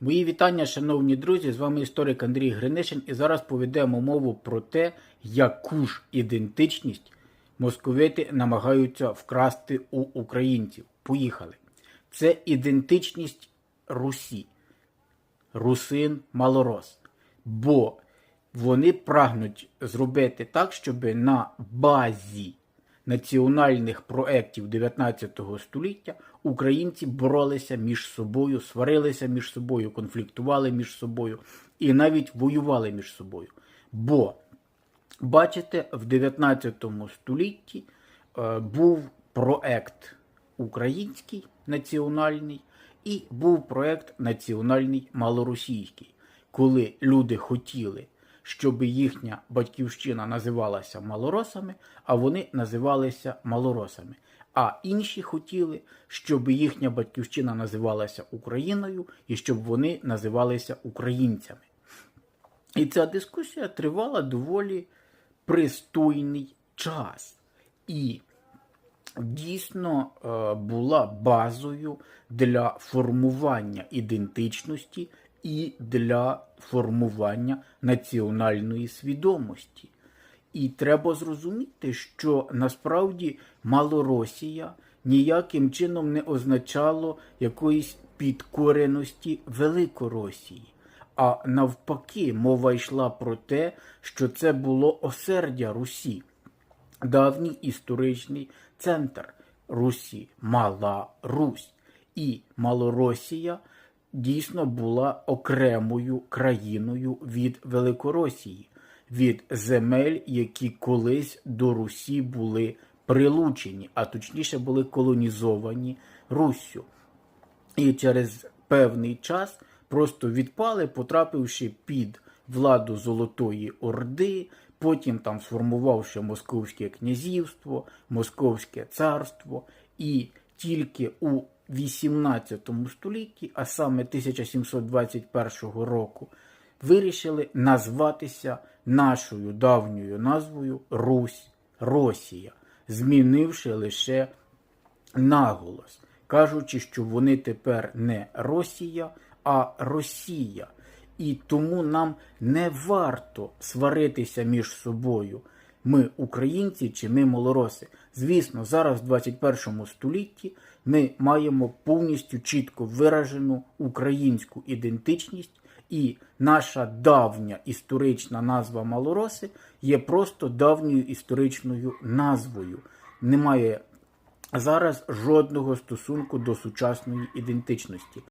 Мої вітання, шановні друзі! З вами історик Андрій Гринишин, і зараз поведемо мову про те, яку ж ідентичність московити намагаються вкрасти у українців. Поїхали. Це ідентичність Русі, русин, малорос. Бо вони прагнуть зробити так, щоб на базі національних проєктів 19 століття українці боролися між собою, сварилися між собою, конфліктували між собою і навіть воювали між собою. Бо, бачите, в 19 столітті е, був проект український національний і був проект національний малоросійський, коли люди хотіли щоб їхня батьківщина називалася малоросами, а вони називалися малоросами. А інші хотіли, щоб їхня батьківщина називалася Україною і щоб вони називалися українцями. І ця дискусія тривала доволі пристойний час. І дійсно е, була базою для формування ідентичності і для формування національної свідомості. І треба зрозуміти, що насправді Малоросія ніяким чином не означало якоїсь підкореності Великоросії. А навпаки, мова йшла про те, що це було осердя Русі, давній історичний центр Русі, Мала Русь. І Малоросія дійсно була окремою країною від Великоросії, від земель, які колись до Русі були прилучені, а точніше були колонізовані Руссю. І через певний час просто відпали, потрапивши під владу Золотої Орди, потім там сформувавши Московське князівство, Московське царство, і тільки у 18 столітті, а саме 1721 року, вирішили назватися нашою давньою назвою Русь Росія, змінивши лише наголос, кажучи, що вони тепер не Росія, а Росія. І тому нам не варто сваритися між собою. Ми українці чи ми малороси. Звісно, зараз в 21 столітті ми маємо повністю чітко виражену українську ідентичність, і наша давня історична назва малороси є просто давньою історичною назвою. Немає зараз жодного стосунку до сучасної ідентичності.